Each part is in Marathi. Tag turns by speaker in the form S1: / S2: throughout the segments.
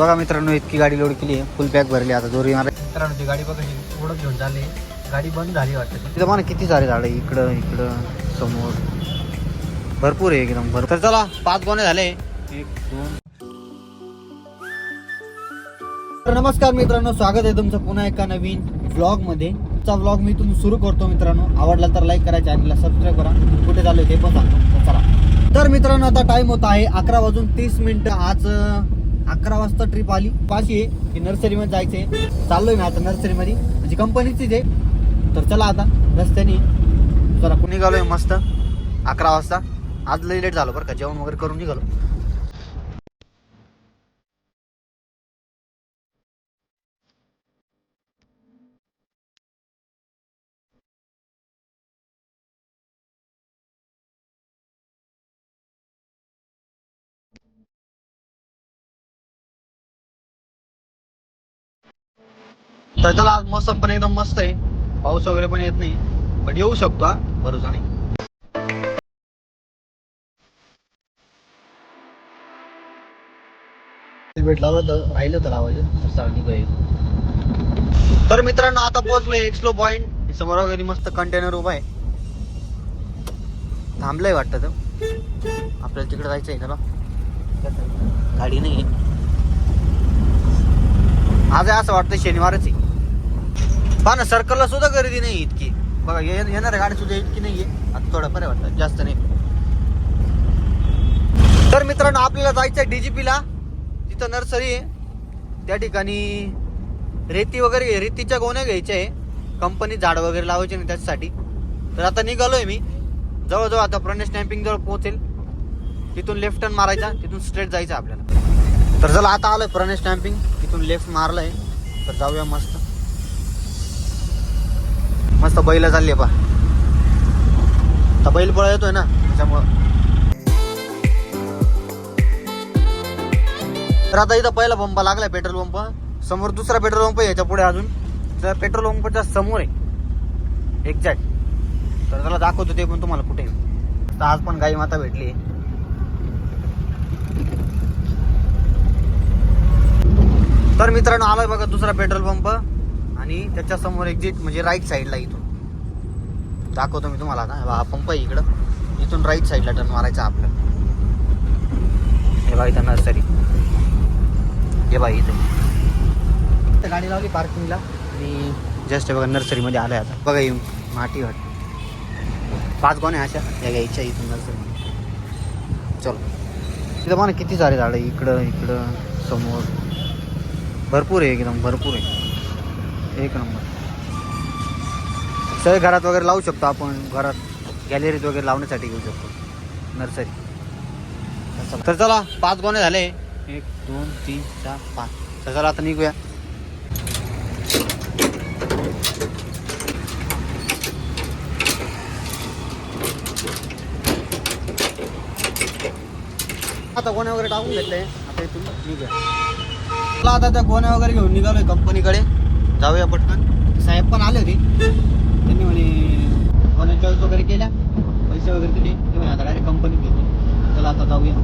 S1: बघा मित्रांनो इतकी गाडी लोड केली आहे. फुल पॅक भरली आता दोरी मारा मित्रांनो ती गाडी बघा ओढत घेऊन चालली. गाडी बंद झाली वाटतं. तिथं मला किती सारे झाडं आहे. इकडं इकडं समोर. भरपूर आहे एकदम भरपूर. तर चला पाच गोणे झाले. एक दोन. तर नमस्कार मित्रांनो स्वागत आहे तुमचं पुन्हा एका नवीन व्लॉगमध्ये चा व्लॉग मी तुम्ही सुरू करतो मित्रांनो. आवडला तर लाईक करा चॅनलला सबस्क्राईब करा. कुठे चालू ते पण सांगतो. तर चला. तर मित्रांनो आता टाइम होता आहे अकरा वाजून तीस मिनिटं. आज अकरा वाजता ट्रिप आली. पाशी आहे की नर्सरीमध्ये जायचंय. चाललोय मी आता नर्सरीमध्ये म्हणजे कंपनीचीच आहे. तर चला आता रस्त्याने. चला कुणी निघालोय मस्त. अकरा वाजता. आज लई लेट झालो बरं का. जेवण वगैरे करून निघालो. तर चला आज मस्त पण एकदम मस्त आहे. पाऊस वगैरे पण येत नाही. पण येऊ शकतो हा. भरोसा नाही. तर राहिलं तर लावायचं तर पाहिजे तर मित्रांनो आता पोहोचलो एक्सलो पॉइंट समोर वगैरे मस्त कंटेनर उभा आहे. थांबलंय वाटतं तर. आपल्याला तिकडे जायचं आहे त्याला गाडी नाही आज आहे असं वाटतं शनिवारच आहे. हा ना सर्कलला सुद्धा गर्दी नाही इतकी. बघा येणार गाडी सुद्धा इतकी नाहीये आता थोडं बरं वाटतं जास्त नाही. तर मित्रांनो आपल्याला जायचं आहे DGP तिथं नर्सरी आहे. त्या ठिकाणी रेती वगैरे रेतीच्या गोण्या घ्यायच्या आहे. कंपनी झाड वगैरे लावायचे नाही त्याच्यासाठी. तर आता निघालोय मी. जवळजवळ आता प्रणेश स्टॅम्पिंग जवळ पोहोचेल. तिथून लेफ्ट टर्न मारायचा तिथून स्ट्रेट जायचं आपल्याला. तर चला आता आलोय प्रणेश स्टॅम्पिंग तिथून लेफ्ट मारलंय. तर जाऊया मस्त. मस्त बैल चालले पा आता बैल पळा येतोय ना त्याच्यामुळं. तर आता इथं पहिला पंप लागलाय पेट्रोल पंप. समोर दुसरा पेट्रोल पंप आहे याच्यापुढे अजून. तर पेट्रोल पंपच्या समोर आहे. एक्झॅक्ट तर त्याला दाखवतो ते पण तुम्हाला कुठे तर आज पण गाई माता भेटली तर मित्रांनो आलोय बघा दुसरा पेट्रोल पंप. आणि त्याच्यासमोर एक्झिट म्हणजे राईट साईडला इथून. दाखवतो मी तुम्हाला आता. हा पंप आहे इकडं. इथून राईट साईडला टर्न मारायचा आपल्याला हे बा इथं नर्सरी हे बा इथे. इथं गाडी लावली पार्किंगला आणि जस्ट बघा नर्सरीमध्ये आलोय आता. बघा येऊन. माटी वाट पाच गोण्या अशा. या घ्यायच्या इथून नर्सरी चलो. तिथं मला किती सारे झाडं इकडं इकडं समोर. भरपूर आहे एकदम भरपूर आहे. एक नंबर. सगळे घरात वगैरे लावू शकतो आपण घरात गॅलरीत वगैरे लावण्यासाठी घेऊ शकतो. नर्सरी तर चला पाच गोणे झाले. एक दोन तीन चार पाच. तर चला आता निघूया. आता गोण्या वगैरे टाकून घेतले. आता इथून निघूया. चला आता त्या गोण्या वगैरे घेऊन निघालोय कंपनीकडे जाऊया पटकन. साहेब पण आले होते. त्यांनी म्हणे गोण्या चॉईस वगैरे केल्या? पैसे वगैरे दिले? ते म्हणे आता डायरेक्ट कंपनीत घेतो चला आता जाऊया.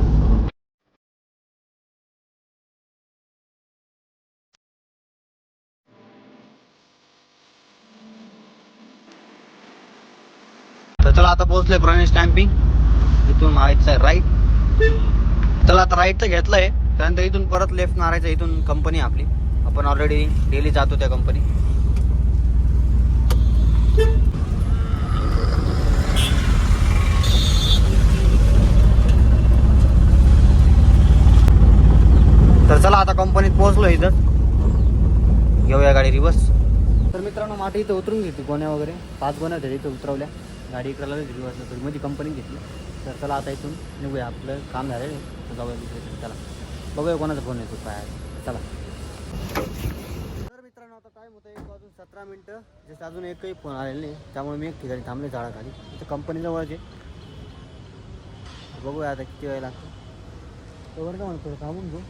S1: तर चला आता पोहोचले प्रणय स्टॅम्पिंग इथून मारायचं आहे राईट चला आता राईटचं घेतलंय. त्यानंतर इथून परत लेफ्ट मारायचं इथून कंपनी आपली. आपण ऑलरेडी डेली जातो त्या कंपनी तर चला आता कंपनीत पोहोचलो इथं. घेऊया गाडी रिवर्स तर मित्रांनो माटी इथं उतरून घेतली गोण्या वगैरे. पाच गोण्या होत्या इथं उतरवल्या. गाडी इकडे लागली रिवर्सला तर मध्ये कंपनी घेतली. तर चला आता इथून निघूया. आपलं काम झालं आहे. जाऊया दुसरीकडे. चला. बघूया कोणाचा फोन येतो काय चला. मित्रांनो आता टाईम होतं एक वाजून सतरा मिनटं. जसं अजून एकही फोन आलेला नाही त्यामुळे मी एक ठिकाणी थांबले झाडाखाली. तिथं कंपनीजवळच आहे. बघूया आता किती वेळ लागतो. तोवर का म्हणतो थांबून घेऊ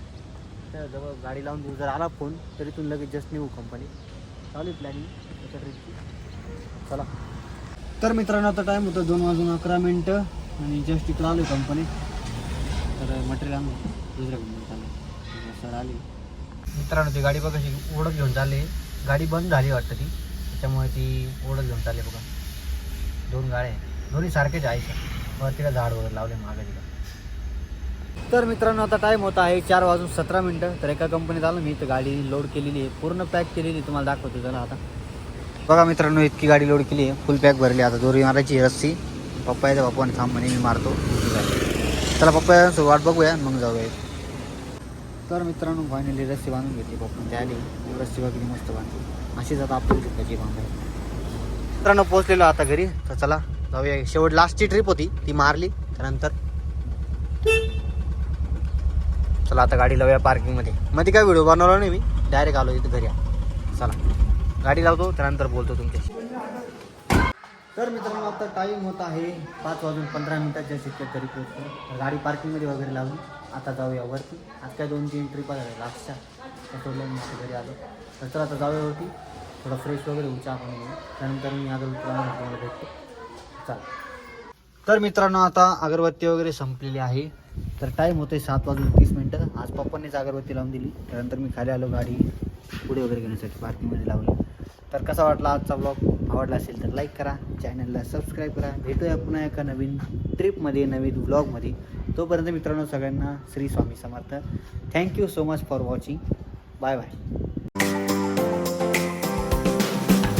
S1: त्या जवळ गाडी लावून देऊ. जर आला फोन तरी इथून लगेच जस्ट निघू कंपनी चालू प्लॅनिंग त्याच्या ट्रिपची चला. तर मित्रांनो आता टाईम होतं दोन वाजून अकरा मिनटं. आणि जस्ट इकडं आलो कंपनी तर मटेरियल आणलं दुसऱ्या कंपनीत आलं सर आली. मित्रांनो ती गाडी बघा कशी ओढत घेऊन चालली. गाडी बंद झाली वाटतं ती. त्याच्यामुळे ती ओढत घेऊन चालली बघा. दोन गाड्या आहेत. दोन्ही सारखेच आहे सर वरतीला झाड वगैरे लावले मागे तिला. तर मित्रांनो आता टाईम होता आहे चार वाजून सतरा मिनटं. तर एका कंपनीत आलो मी तर गाडी लोड केलेली आहे. पूर्ण पॅक केलेली तुम्हाला दाखवतो त्याला आता. बघा मित्रांनो इतकी गाडी लोड केली आहे. फुल पॅक भरली. आता दोरी मारायची रस्सी. पप्पा येते पप्पाने थांब म्हणे मी मारतो. चला पप्पा यांचं वाट बघूया. मग जाऊया. तर मित्रांनो फायनली रस्सी बांधून घेतली पप्पा ते आली. रस्सी वगैरे मस्त बांधली. अशीच आता आपण त्याची बांध मित्रांनो पोहोचलेलो आता घरी. तर चला जाऊया. शेवट लास्टची ट्रिप होती. ती मारली. त्यानंतर चला आता गाडी लावूया पार्किंगमध्ये मध्ये. काय व्हिडिओ बनवला नाही मी. डायरेक्ट आलो इथं घरी. चला. गाडी लावतो त्यानंतर बोलतो तुमच्याशी. तर मित्रांनो आता टाईम होत आहे पाच वाजून पंधरा मिनिटाच्या शिक्षक घरी पोहोचतो गाडी पार्किंगमध्ये वगैरे लावली आता जाऊया वरती. आज काय दोन तीन ट्रिपा झाल्या लास्टच्या. त्या सोडल्या मी घरी आलो. तर आता जाऊया वरती. थोडं फ्रेश वगैरे होऊ चहा म्हणून त्यानंतर मी अगरबत्ती तुम्हाला भेटतो. चला. तर मित्रांनो आता अगरबत्ती वगैरे संपलेली आहे. तर टाईम होते सात वाजून तीस मिनटं. आज पप्पांनीच अगरबत्ती लावून दिली. त्यानंतर मी खाली आलो गाडी. पुढे वगैरे घेण्यासाठी. पार्किंगमध्ये लावली तर कसा वाटला आजचा ब्लॉग आवडला असेल तर लाईक करा. चॅनलला सबस्क्राईब करा. भेटूया पुन्हा एका नवीन ट्रिपमध्ये नवीन ब्लॉगमध्ये तोपर्यंत मित्रांनो सगळ्यांना Shri Swami Samarth. Thank you so much for watching bye bye